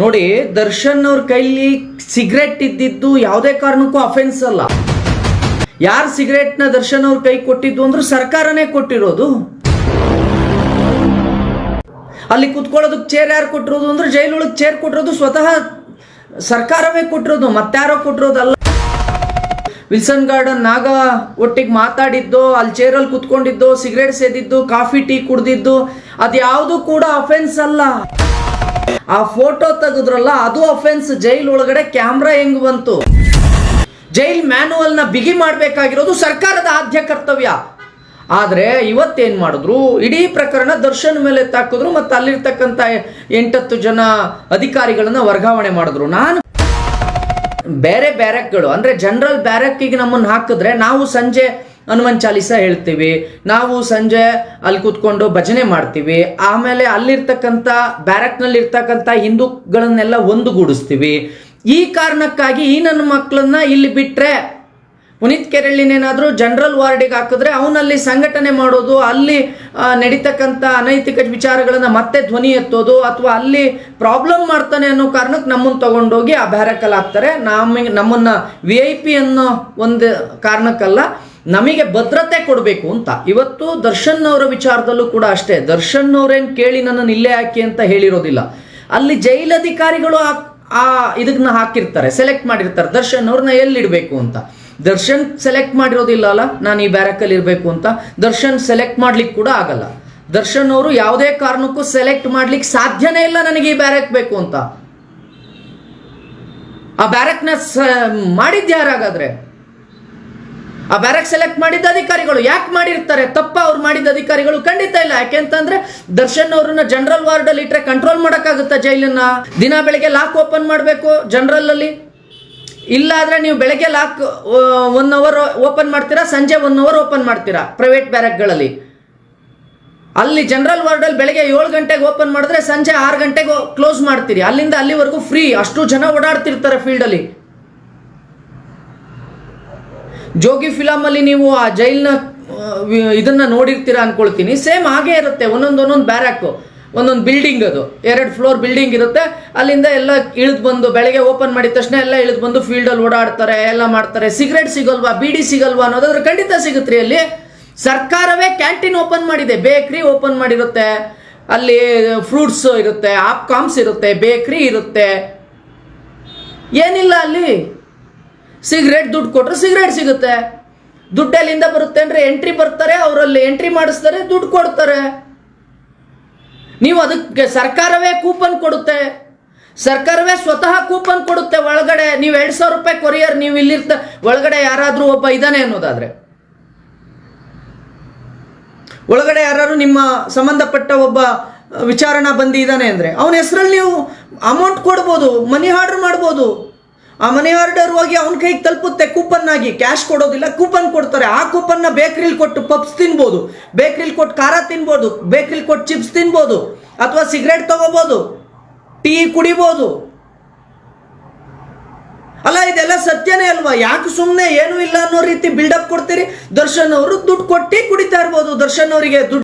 ನೋಡಿ, ದರ್ಶನ್ ಅವ್ರ ಕೈಲಿ ಸಿಗರೆಟ್ ಇದ್ದಿದ್ದು ಯಾವುದೇ ಕಾರಣಕ್ಕೂ ಅಫೆನ್ಸ್ ಅಲ್ಲ. ಯಾರು ಸಿಗರೆಟ್ನ ದರ್ಶನ್ ಅವ್ರ ಕೈ ಕೊಟ್ಟಿದ್ದು ಅಂದ್ರೆ ಸರ್ಕಾರನೇ ಕೊಟ್ಟಿರೋದು. ಅಲ್ಲಿ ಕುತ್ಕೊಳ್ಳೋದಕ್ಕೆ ಚೇರ್ ಯಾರು ಕೊಟ್ಟಿರೋದು ಅಂದ್ರೆ ಜೈಲೊಳಗೆ ಚೇರ್ ಕೊಟ್ಟಿರೋದು ಸ್ವತಃ ಸರ್ಕಾರವೇ ಕೊಟ್ಟಿರೋದು, ಮತ್ತಾರೋ ಕೊಟ್ಟಿರೋದಲ್ಲ. ವಿಲ್ಸನ್ ಗಾರ್ಡನ್ ನಾಗ ಒಟ್ಟಿಗೆ ಮಾತಾಡಿದ್ದು, ಅಲ್ಲಿ ಚೇರಲ್ಲಿ ಕುತ್ಕೊಂಡಿದ್ದು, ಸಿಗರೇಟ್ ಸೇದಿದ್ದು, ಕಾಫಿ ಟೀ ಕುಡ್ದಿದ್ದು, ಅದ್ಯಾವುದು ಕೂಡ ಅಫೆನ್ಸ್ ಅಲ್ಲ. ಆ ಫೋಟೋ ತೆಗೆದ್ರಲ್ಲ, ಅದು ಅಫೆನ್ಸ್ ಜೈಲ್ ಒಳಗಡೆ ಕ್ಯಾಮ್ರಾ ಹೆಂಗ್ ಬಂತು? ಜೈಲ್ ಮ್ಯಾನುವಲ್ನ ಬಿಗಿ ಮಾಡಬೇಕಾಗಿರೋದು ಸರ್ಕಾರದ ಆದ್ಯ ಕರ್ತವ್ಯ. ಆದ್ರೆ ಇವತ್ತೇನ್ ಮಾಡಿದ್ರು? ಇಡೀ ಪ್ರಕರಣ ದರ್ಶನ್ ಮೇಲೆ ತಾಕಿದ್ರು ಮತ್ತೆ ಅಲ್ಲಿರ್ತಕ್ಕಂಥ ಎಂಟತ್ತು ಜನ ಅಧಿಕಾರಿಗಳನ್ನ ವರ್ಗಾವಣೆ ಮಾಡಿದ್ರು. ನಾನು ಬೇರೆ ಬ್ಯಾರಕ್ಗಳು, ಅಂದ್ರೆ ಜನರಲ್ ಬ್ಯಾರಕ್ಕಿಗೆ ನಮ್ಮನ್ನು ಹಾಕಿದ್ರೆ ನಾವು ಸಂಜೆ ಹನುಮನ್ ಚಾಲಿಸ ಹೇಳ್ತೀವಿ. ನಾವು ಸಂಜೆ ಅಲ್ಲಿ ಕೂತ್ಕೊಂಡು ಭಜನೆ ಮಾಡ್ತೀವಿ. ಆಮೇಲೆ ಅಲ್ಲಿರ್ತಕ್ಕಂಥ ಬ್ಯಾರಕ್ನಲ್ಲಿ ಇರ್ತಕ್ಕಂಥ ಹಿಂದೂಗಳನ್ನೆಲ್ಲ ಒಂದುಗೂಡಿಸ್ತೀವಿ. ಈ ಕಾರಣಕ್ಕಾಗಿ ಈ ನನ್ನ ಮಕ್ಕಳನ್ನ ಇಲ್ಲಿ ಬಿಟ್ರೆ ಪುನೀತ್ ಕೆರಳಿನೇನಾದರೂ ಜನರಲ್ ವಾರ್ಡಿಗೆ ಹಾಕಿದ್ರೆ ಅವನಲ್ಲಿ ಸಂಘಟನೆ ಮಾಡೋದು, ಅಲ್ಲಿ ನಡೀತಕ್ಕಂಥ ಅನೈತಿಕ ವಿಚಾರಗಳನ್ನು ಮತ್ತೆ ಧ್ವನಿ ಎತ್ತೋದು ಅಥವಾ ಅಲ್ಲಿ ಪ್ರಾಬ್ಲಮ್ ಮಾಡ್ತಾನೆ ಅನ್ನೋ ಕಾರಣಕ್ಕೆ ನಮ್ಮನ್ನು ತಗೊಂಡೋಗಿ ಆ ಬ್ಯಾರಕಲ್ಲಿ ಹಾಕ್ತಾರೆ. ನಮಗೆ ನಮ್ಮನ್ನು ವಿ ಐ ಪಿ ಅನ್ನೋ ಒಂದು ಕಾರಣಕ್ಕಲ್ಲ. ನಮಗೆ ಭದ್ರತೆ ಕೊಡಬೇಕು ಅಂತ. ಇವತ್ತು ದರ್ಶನ್ ಅವರ ವಿಚಾರದಲ್ಲೂ ಕೂಡ ಅಷ್ಟೇ. ದರ್ಶನ್ ಅವರೇನು ಕೇಳಿ ನನ್ನನ್ನು ಇಲ್ಲೇ ಹಾಕಿ ಅಂತ ಹೇಳಿರೋದಿಲ್ಲ. ಅಲ್ಲಿ ಜೈಲಧಿಕಾರಿಗಳು ಆ- ಆ ಇದನ್ನ ಹಾಕಿರ್ತಾರೆ ಸೆಲೆಕ್ಟ್ ಮಾಡಿರ್ತಾರೆ. ದರ್ಶನ್ ಅವ್ರನ್ನ ಎಲ್ಲಿಡಬೇಕು ಅಂತ. ದರ್ಶನ್ ಸೆಲೆಕ್ಟ್ ಮಾಡಿರೋದಿಲ್ಲ ಅಲ್ಲ? ನಾನು ಈ ಬ್ಯಾರಕಲ್ಲಿ ಇರಬೇಕು ಅಂತ. ದರ್ಶನ್ ಸೆಲೆಕ್ಟ್ ಮಾಡ್ಲಿಕ್ಕೆ ಕೂಡ ಆಗಲ್ಲ. ದರ್ಶನ್ ಅವರು ಯಾವುದೇ ಕಾರಣಕ್ಕೂ ಸೆಲೆಕ್ಟ್ ಮಾಡ್ಲಿಕ್ಕೆ ಸಾಧ್ಯನೇ ಇಲ್ಲ ನನಗೆ ಈ ಬ್ಯಾರಕ್ ಬೇಕು ಅಂತ. ಆ ಬ್ಯಾರಕ್ನ ಮಾಡಿದ್ಯಾರಾಗಾದ್ರೆ ಯಾರಾಗಾದ್ರೆ? ಆ ಬ್ಯಾರಕ್ ಸೆಲೆಕ್ಟ್ ಮಾಡಿದ್ದ ಅಧಿಕಾರಿಗಳು ಯಾಕೆ ಮಾಡಿರ್ತಾರೆ? ತಪ್ಪ ಅವ್ರು ಮಾಡಿದ ಅಧಿಕಾರಿಗಳು ಖಂಡಿತ ಇಲ್ಲ. ಯಾಕೆಂತಂದ್ರೆ ದರ್ಶನ್ ಅವ್ರನ್ನ ಜನರಲ್ ವಾರ್ಡ್ ಅಲ್ಲಿ ಇಟ್ರೆ ಕಂಟ್ರೋಲ್ ಮಾಡಕ್ಕಾಗುತ್ತಾ ಜೈಲನ್ನ? ದಿನ ಬೆಳಗ್ಗೆ ಲಾಕ್ ಓಪನ್ ಮಾಡಬೇಕು ಜನರಲ್ ಅಲ್ಲಿ? ಇಲ್ಲ ನೀವು ಬೆಳಗ್ಗೆ ಲಾಕ್ ಒನ್ ಅವರ್ ಓಪನ್ ಮಾಡ್ತೀರಾ, ಸಂಜೆ ಒನ್ ಅವರ್ ಓಪನ್ ಮಾಡ್ತೀರಾ ಪ್ರೈವೇಟ್ ಬ್ಯಾರಕ್ಗಳಲ್ಲಿ ಅಲ್ಲಿ ಜನರಲ್ ವಾರ್ಡ್ ಅಲ್ಲಿ ಬೆಳಗ್ಗೆ ಏಳು ಗಂಟೆಗೆ ಓಪನ್ ಮಾಡಿದ್ರೆ ಸಂಜೆ ಆರು ಗಂಟೆಗೆ ಕ್ಲೋಸ್ ಮಾಡ್ತೀರಿ. ಅಲ್ಲಿಂದ ಅಲ್ಲಿವರೆಗೂ ಫ್ರೀ ಅಷ್ಟು ಜನ ಓಡಾಡ್ತಿರ್ತಾರೆ ಫೀಲ್ಡ್ ಅಲ್ಲಿ. ಜೋಗಿ ಫಿಲಮ್ ಅಲ್ಲಿ ನೀವು ಆ ಜೈಲ್ನ ಇದನ್ನ ನೋಡಿರ್ತೀರಾ ಅನ್ಕೊಳ್ತೀನಿ. ಸೇಮ್ ಹಾಗೆ ಇರುತ್ತೆ. ಒಂದೊಂದು ಒಂದೊಂದು ಬ್ಯಾರಕ್ ಒಂದೊಂದು ಬಿಲ್ಡಿಂಗ್ ಅದು. ಎರಡು ಫ್ಲೋರ್ ಬಿಲ್ಡಿಂಗ್ ಇರುತ್ತೆ. ಅಲ್ಲಿಂದ ಎಲ್ಲ ಇಳಿದು ಬಂದು ಬೆಳಗ್ಗೆ ಓಪನ್ ಮಾಡಿದ ತಕ್ಷಣ ಎಲ್ಲ ಇಳಿದು ಬಂದು ಫೀಲ್ಡ್ ಅಲ್ಲಿ ಓಡಾಡ್ತಾರೆ, ಎಲ್ಲ ಮಾಡ್ತಾರೆ. ಸಿಗರೇಟ್ ಸಿಗಲ್ವಾ? ಬೀಡಿ ಸಿಗಲ್ವಾ ಅನ್ನೋದಾದ್ರೆ ಖಂಡಿತ ಸಿಗುತ್ತೆ ಅಲ್ಲಿ. ಸರ್ಕಾರವೇ ಕ್ಯಾಂಟೀನ್ ಓಪನ್ ಮಾಡಿದೆ. ಬೇಕ್ರಿ ಓಪನ್ ಮಾಡಿರುತ್ತೆ. ಅಲ್ಲಿ ಫ್ರೂಟ್ಸ್ ಇರುತ್ತೆ, ಆಪ್ಕಾಮ್ಸ್ ಇರುತ್ತೆ, ಬೇಕ್ರಿ ಇರುತ್ತೆ. ಏನಿಲ್ಲ ಅಲ್ಲಿ. ಸಿಗರೇಟ್ ದುಡ್ಡು ಕೊಟ್ಟರೆ ಸಿಗರೇಟ್ ಸಿಗುತ್ತೆ. ದುಡ್ಡು ಎಲ್ಲಿಂದ ಬರುತ್ತೆ ಅಂದ್ರೆ ಎಂಟ್ರಿ ಬರ್ತಾರೆ, ಅವರಲ್ಲಿ ಎಂಟ್ರಿ ಮಾಡಿಸ್ತಾರೆ, ದುಡ್ಡು ಕೊಡ್ತಾರೆ. ನೀವು ಅದಕ್ಕೆ ಸರ್ಕಾರವೇ ಕೂಪನ್ ಕೊಡುತ್ತೆ. ಸರ್ಕಾರವೇ ಸ್ವತಃ ಕೂಪನ್ ಕೊಡುತ್ತೆ ಒಳಗಡೆ. ನೀವು ಎರಡು ಸಾವಿರ ರೂಪಾಯಿ ಕೊರಿಯರ್, ನೀವು ಇಲ್ಲಿರ್ತ, ಒಳಗಡೆ ಯಾರಾದರೂ ಒಬ್ಬ ಇದ್ದಾನೆ ಅನ್ನೋದಾದ್ರೆ. ಒಳಗಡೆ ಯಾರು ನಿಮ್ಮ ಸಂಬಂಧಪಟ್ಟ ಒಬ್ಬ ವಿಚಾರಣಾ ಬಂದಿ ಇದ್ದಾನೆ ಅಂದರೆ, ಅವನ ಹೆಸರಲ್ಲಿ ನೀವು ಅಮೌಂಟ್ ಕೊಡ್ಬೋದು ಮನಿ ಆರ್ಡರ್ ಮಾಡ್ಬೋದು. ಆ ಮನಿ ಆರ್ಡರ್ ಹೋಗಿ ಅವನ ಕೈಗೆ ತಲುಪುತ್ತೆ ಕೂಪನ್ ಆಗಿ ಕ್ಯಾಶ್ ಕೊಡೋದಿಲ್ಲ, ಕೂಪನ್ ಕೊಡ್ತಾರೆ. ಆ ಕೂಪನ್ನ ಬೇಕ್ರಿಲಿ ಕೊಟ್ಟು ಪಪ್ಸ್ ತಿನ್ಬೋದು. ಬೇಕ್ರಿಲಿ ಕೊಟ್ಟು ಖಾರ ತಿನ್ಬೋದು. ಬೇಕ್ರಿಲಿ ಕೊಟ್ಟು ಚಿಪ್ಸ್ ತಿನ್ಬೋದು. ಅಥವಾ ಸಿಗರೇಟ್ ತಗೋಬೋದು. ಟೀ ಕುಡಿಬೋದು. ಅಲ್ಲ, ಇದೆಲ್ಲ ಸತ್ಯನೇ ಅಲ್ವಾ? ಯಾಕೆ ಸುಮ್ಮನೆ ಏನೂ ಇಲ್ಲ ಅನ್ನೋ ರೀತಿ ಬಿಲ್ಡಪ್ ಕೊಡ್ತೀರಿ? ದರ್ಶನ್ ಅವರು ದುಡ್ಡು ಕೊಟ್ಟು ಕುಡಿತಾ ಇರ್ಬೋದು. ದರ್ಶನ್ ಅವರಿಗೆ ದುಡ್ಡು